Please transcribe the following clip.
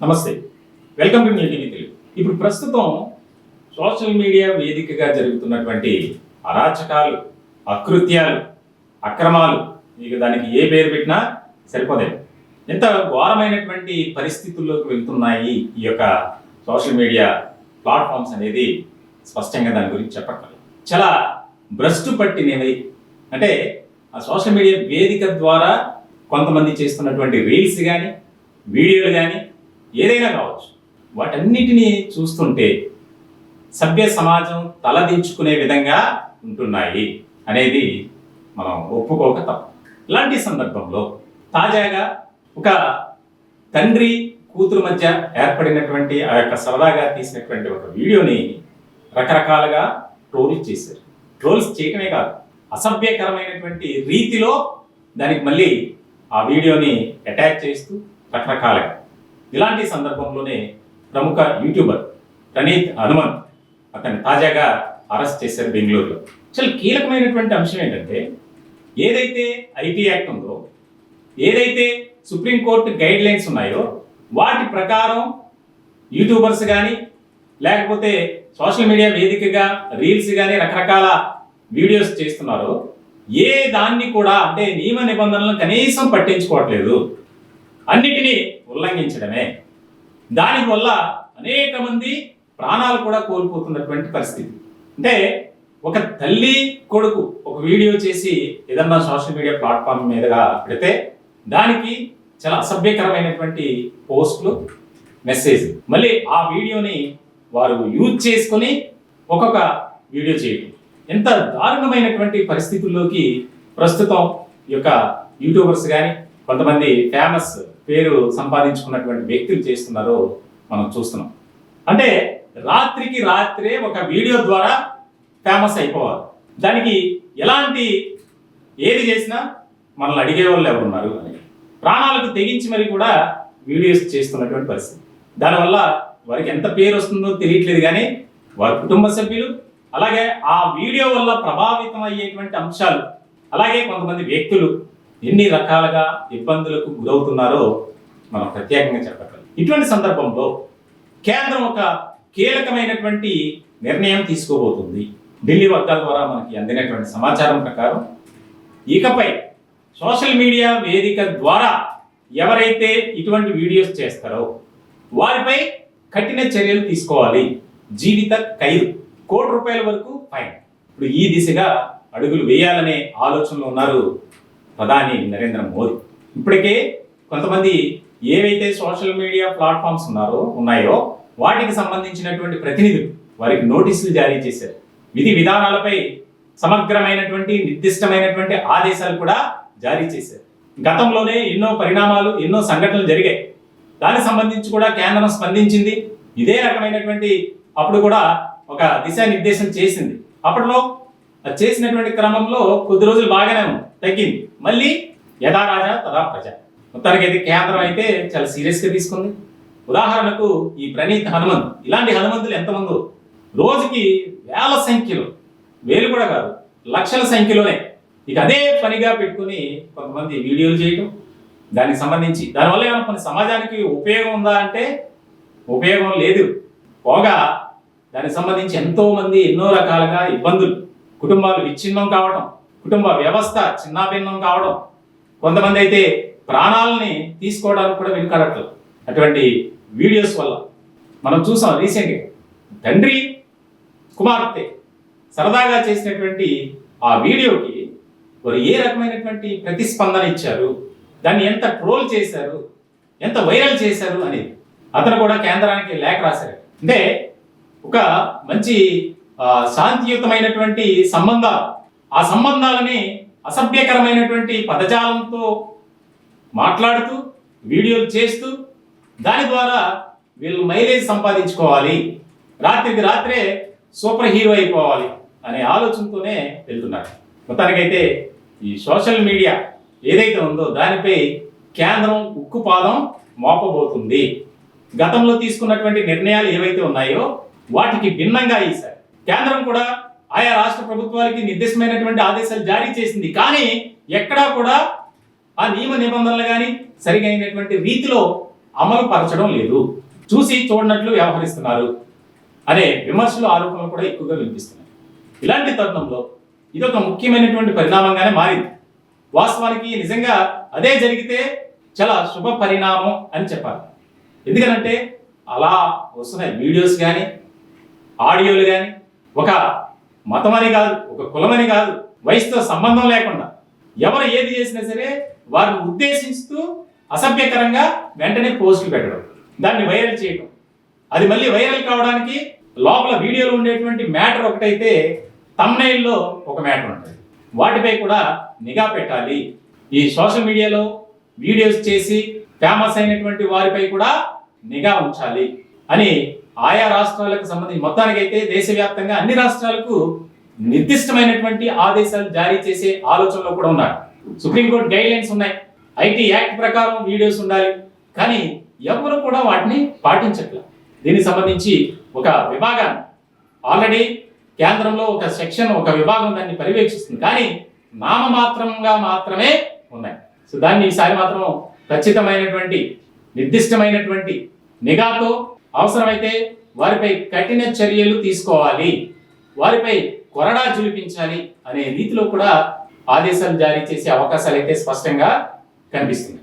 నమస్తే. Welcome to new TV Telugu. ఇప్పుడు ప్రస్తుతం సోషల్ మీడియా వేదికగా జరుగుతున్నటువంటి అరాచకాలు అకృత్యాలు అక్రమాలు ఇక దానికి ఏ పేరు పెట్టినా సరిపోదే ఎంత ఘోరమైనటువంటి పరిస్థితుల్లోకి వెళ్తున్నాయి ఈ యొక్క సోషల్ మీడియా ప్లాట్ఫామ్స్ అనేది స్పష్టంగా దాని గురించి చెప్పక్కర్లేదు. చాలా భ్రష్టు పట్టినవి. అంటే ఆ సోషల్ మీడియా వేదిక ద్వారా కొంతమంది చేస్తున్నటువంటి రీల్స్ కానీ వీడియోలు కానీ ఏదైనా కావచ్చు. వాటన్నిటినీ చూస్తుంటే సభ్య సమాజం తలదించుకునే విధంగా ఉంటున్నాయి అనేది మనం ఒప్పుకోక తప్పు. ఇలాంటి సందర్భంలో తాజాగా ఒక తండ్రి కూతురు మధ్య ఏర్పడినటువంటి ఆ యొక్క సరదాగా తీసినటువంటి ఒక వీడియోని రకరకాలుగా ట్రోల్ చేశారు. ట్రోల్స్ చేయటమే కాదు అసభ్యకరమైనటువంటి రీతిలో దానికి మళ్ళీ ఆ వీడియోని అటాచ్ చేస్తూ రకరకాలుగా ఇలాంటి సందర్భంలోనే ప్రముఖ యూట్యూబర్ ప్రణీత్ హనుమంత్ అతన్ని తాజాగా అరెస్ట్ చేశారు బెంగళూరులో. చాలా కీలకమైనటువంటి అంశం ఏంటంటే ఏదైతే ఐటీ యాక్ట్ ఉందో ఏదైతే సుప్రీంకోర్టు గైడ్ లైన్స్ ఉన్నాయో వాటి ప్రకారం యూట్యూబర్స్ కానీ లేకపోతే సోషల్ మీడియా వేదికగా రీల్స్ కానీ రకరకాల వీడియోస్ చేస్తున్నారో ఏ దాన్ని కూడా అంటే నియమ నిబంధనలను కనీసం పట్టించుకోవట్లేదు. అన్నిటినీ ఉల్లంఘించడమే. దానివల్ల అనేక మంది ప్రాణాలు కూడా కోల్పోతున్నటువంటి పరిస్థితి. అంటే ఒక తల్లి కొడుకు ఒక వీడియో చేసి ఏదన్నా సోషల్ మీడియా ప్లాట్ఫామ్ మీదుగా పెడితే దానికి చాలా అసభ్యకరమైనటువంటి పోస్టులు మెసేజ్. మళ్ళీ ఆ వీడియోని వారు యూజ్ చేసుకొని ఒక్కొక్క వీడియో చేయటం. ఎంత దారుణమైనటువంటి పరిస్థితుల్లోకి ప్రస్తుతం ఈ యొక్క యూట్యూబర్స్ కానీ కొంతమంది ఫేమస్ పేరు సంపాదించుకున్నటువంటి వ్యక్తులు చేస్తున్నారో మనం చూస్తున్నాం. అంటే రాత్రికి రాత్రే ఒక వీడియో ద్వారా ఫేమస్ అయిపోవాలి. దానికి ఎలాంటి ఏది చేసినా మనల్ని అడిగే వాళ్ళు ఎవరున్నారు అని ప్రాణాలకు తెగించి మరి కూడా వీడియోస్ చేస్తున్నటువంటి పరిస్థితి. దానివల్ల వారికి ఎంత పేరు వస్తుందో తెలియట్లేదు కానీ వారి కుటుంబ సభ్యులు అలాగే ఆ వీడియో వల్ల ప్రభావితం అయ్యేటువంటి అంశాలు అలాగే కొంతమంది వ్యక్తులు ఎన్ని రకాలుగా ఇబ్బందులకు గురవుతున్నారో మనం ప్రత్యేకంగా చెప్పగలం. ఇటువంటి సందర్భంలో కేంద్రం ఒక కీలకమైనటువంటి నిర్ణయం తీసుకోబోతుంది. ఢిల్లీ వర్గాల ద్వారా మనకి అందినటువంటి సమాచారం ప్రకారం. ఇకపై సోషల్ మీడియా వేదిక ద్వారా ఎవరైతే ఇటువంటి వీడియోస్ చేస్తారో వారిపై కఠిన చర్యలు తీసుకోవాలి. జీవిత ఖైదు కోటి రూపాయల వరకు ఫైన్. ఇప్పుడు ఈ దిశగా అడుగులు వేయాలనే ఆలోచనలో ఉన్నారు ప్రధాని నరేంద్ర మోదీ. ఇప్పటికే కొంతమంది ఏవైతే సోషల్ మీడియా ప్లాట్ఫామ్స్ ఉన్నారో ఉన్నాయో వాటికి సంబంధించినటువంటి ప్రతినిధులు వారికి నోటీసులు జారీ చేశారు. విధి విధానాలపై సమగ్రమైనటువంటి నిర్దిష్టమైనటువంటి ఆదేశాలు కూడా జారీ చేశారు. గతంలోనే ఎన్నో పరిణామాలు ఎన్నో సంఘటనలు జరిగాయి. దానికి సంబంధించి కూడా కేంద్రం స్పందించింది. ఇదే రకమైనటువంటి అప్పుడు కూడా ఒక దిశానిర్దేశం చేసింది. అప్పట్లో అది చేసినటువంటి క్రమంలో కొద్ది రోజులు బాగానే ఉంది. తగ్గింది. మళ్ళీ యథా రాజా తదా ప్రజ. మొత్తానికి అయితే కేంద్రం అయితే చాలా సీరియస్గా తీసుకుంది. ఉదాహరణకు ఈ ప్రణీత్ హనుమంత్. ఇలాంటి హనుమంతులు ఎంతమందో. రోజుకి వేల సంఖ్యలో. వేలు కూడా కాదు లక్షల సంఖ్యలోనే. ఇక అదే పనిగా పెట్టుకుని కొంతమంది వీడియోలు చేయటం దానికి సంబంధించి. దానివల్ల ఏమైనా కొన్ని సమాజానికి ఉపయోగం ఉందా అంటే ఉపయోగం లేదు. పోగా దానికి సంబంధించి ఎంతోమంది ఎన్నో రకాలుగా ఇబ్బందులు కుటుంబాలు విచ్ఛిన్నం కావడం కుటుంబ వ్యవస్థ చిన్నాభిన్నం కావడం. కొంతమంది అయితే ప్రాణాలని తీసుకోవడానికి కూడా వెనుకాడట్లేదు. అటువంటి వీడియోస్ వల్ల. మనం చూసాం రీసెంట్గా తండ్రి కుమార్తె సరదాగా చేసినటువంటి ఆ వీడియోకి వారు ఏ రకమైనటువంటి ప్రతిస్పందన ఇచ్చారు? దాన్ని ఎంత ట్రోల్ చేశారు? ఎంత వైరల్ చేశారు అనేది. అతను కూడా కేంద్రానికి లేఖ రాశారు. అంటే ఒక మంచి శాంతియుతమైనటువంటి సంబంధాలు ఆ సంబంధాలని అసభ్యకరమైనటువంటి పదజాలంతో మాట్లాడుతూ వీడియోలు చేస్తూ దాని ద్వారా వీళ్ళు మైలేజ్ సంపాదించుకోవాలి. రాత్రికి రాత్రే సూపర్ హీరో అయిపోవాలి అనే ఆలోచనతోనే వెళ్తున్నారు. మొత్తానికైతే ఈ సోషల్ మీడియా ఏదైతే ఉందో దానిపై కేంద్రం ఉక్కుపాదం మోపబోతుంది. గతంలో తీసుకున్నటువంటి నిర్ణయాలు ఏవైతే ఉన్నాయో వాటికి భిన్నంగా ఈసారి కేంద్రం కూడా ఆయా రాష్ట్ర ప్రభుత్వాలకి నిర్దిష్టమైనటువంటి ఆదేశాలు జారీ చేసింది. కానీ ఎక్కడా కూడా ఆ నియమ నిబంధనలు కానీ సరిగైనటువంటి రీతిలో అమలు పరచడం లేదు. చూసి చూడనట్లు వ్యవహరిస్తున్నారు. అనే విమర్శలు ఆరోపణలు కూడా ఎక్కువగా వినిపిస్తున్నాయి. ఇలాంటి తరుణంలో ఇది ఒక ముఖ్యమైనటువంటి పరిణామంగానే మారింది. వాస్తవానికి నిజంగా అదే జరిగితే చాలా శుభ పరిణామం అని చెప్పాలి. ఎందుకనంటే అలా వస్తున్నాయి వీడియోస్ కానీ ఆడియోలు కానీ ఒక మతమని కాదు ఒక కులమని కాదు వయసుతో సంబంధం లేకుండా ఎవరు ఏది చేసినా సరే వారిని ఉద్దేశిస్తూ అసభ్యకరంగా వెంటనే పోస్టులు పెట్టడం. దాన్ని వైరల్ చేయడం అది మళ్ళీ వైరల్ కావడానికి లోపల వీడియోలో ఉండేటువంటి మ్యాటర్ ఒకటైతే తమ్నైల్లో ఒక మ్యాటర్ ఉంటుంది. వాటిపై కూడా నిఘా పెట్టాలి. ఈ సోషల్ మీడియాలో వీడియోస్ చేసి ఫేమస్ అయినటువంటి వారిపై కూడా నిఘా ఉంచాలి. అని ఆయా రాష్ట్రాలకు సంబంధించి మొత్తానికైతే దేశవ్యాప్తంగా అన్ని రాష్ట్రాలకు నిర్దిష్టమైనటువంటి ఆదేశాలు జారీ చేసే ఆలోచనలో కూడా ఉన్నారు. సుప్రీంకోర్టు గైడ్ లైన్స్ ఉన్నాయి. ఐటీ యాక్ట్ ప్రకారం వీడియోస్ ఉండాలి. కానీ ఎవరు కూడా వాటిని పాటించట్లేదు దీనికి సంబంధించి ఒక విభాగాన్ని ఆల్రెడీ కేంద్రంలో ఒక సెక్షన్ ఒక విభాగం దాన్ని పర్యవేక్షిస్తుంది. కానీ నామమాత్రంగా మాత్రమే ఉన్నాయి. సో దాన్ని ఈసారి మాత్రం ఖచ్చితమైనటువంటి నిర్దిష్టమైనటువంటి నిఘాతో అవసరమైతే వారిపై కఠిన చర్యలు తీసుకోవాలి. వారిపై కొరడా చూపించాలి అనే రీతిలో కూడా ఆదేశాలు జారీ చేసే అవకాశాలు అయితే స్పష్టంగా కనిపిస్తుంది